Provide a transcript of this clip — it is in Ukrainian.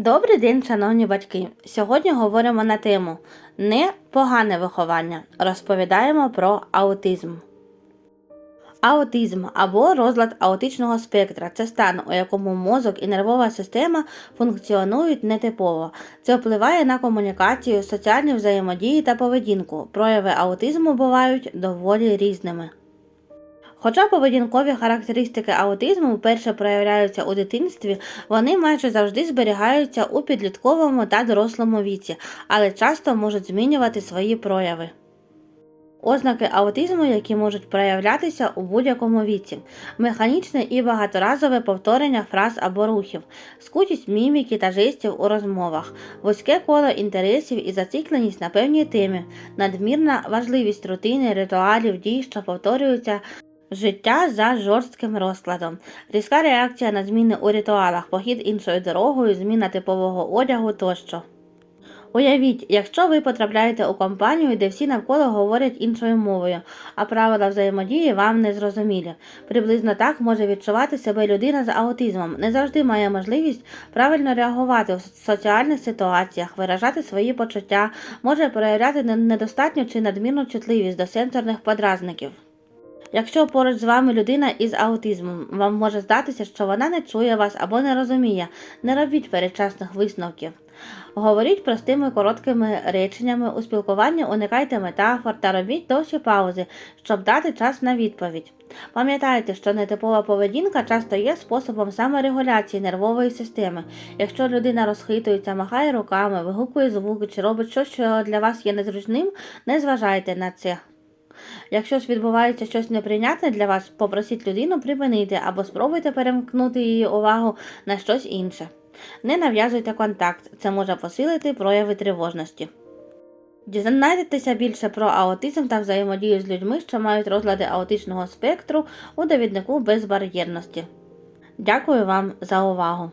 Добрий день, шановні батьки. Сьогодні говоримо на тему не погане виховання. Розповідаємо про аутизм. Аутизм або розлад аутичного спектра це стан, у якому мозок і нервова система функціонують нетипово. Це впливає на комунікацію, соціальні взаємодії та поведінку. Прояви аутизму бувають доволі різними. Хоча поведінкові характеристики аутизму вперше проявляються у дитинстві, вони майже завжди зберігаються у підлітковому та дорослому віці, але часто можуть змінювати свої прояви. Ознаки аутизму, які можуть проявлятися у будь-якому віці, механічне і багаторазове повторення фраз або рухів, скутість міміки та жестів у розмовах, вузьке коло інтересів і зацикленість на певній темі, надмірна важливість рутини, ритуалів, дій, що повторюються Життя за жорстким розкладом, різка реакція на зміни у ритуалах, похід іншою дорогою, зміна типового одягу тощо. Уявіть, якщо ви потрапляєте у компанію, де всі навколо говорять іншою мовою, а правила взаємодії вам не зрозумілі. Приблизно так може відчувати себе людина з аутизмом, не завжди має можливість правильно реагувати у соціальних ситуаціях, виражати свої почуття, може проявляти недостатню чи надмірну чутливість до сенсорних подразників. Якщо поруч з вами людина із аутизмом, вам може здатися, що вона не чує вас або не розуміє, не робіть передчасних висновків. Говоріть простими короткими реченнями у спілкуванні, уникайте метафор та робіть довші паузи, щоб дати час на відповідь. Пам'ятайте, що нетипова поведінка часто є способом саморегуляції нервової системи. Якщо людина розхитується, махає руками, вигукує звуки чи робить щось, що для вас є незручним, не зважайте на це. Якщо ж відбувається щось неприйнятне для вас, попросіть людину припинити або спробуйте перемкнути її увагу на щось інше. Не нав'язуйте контакт, це може посилити прояви тривожності. Дізнайтеся більше про аутизм та взаємодію з людьми, що мають розлади аутичного спектру у довіднику безбар'єрності. Дякую вам за увагу!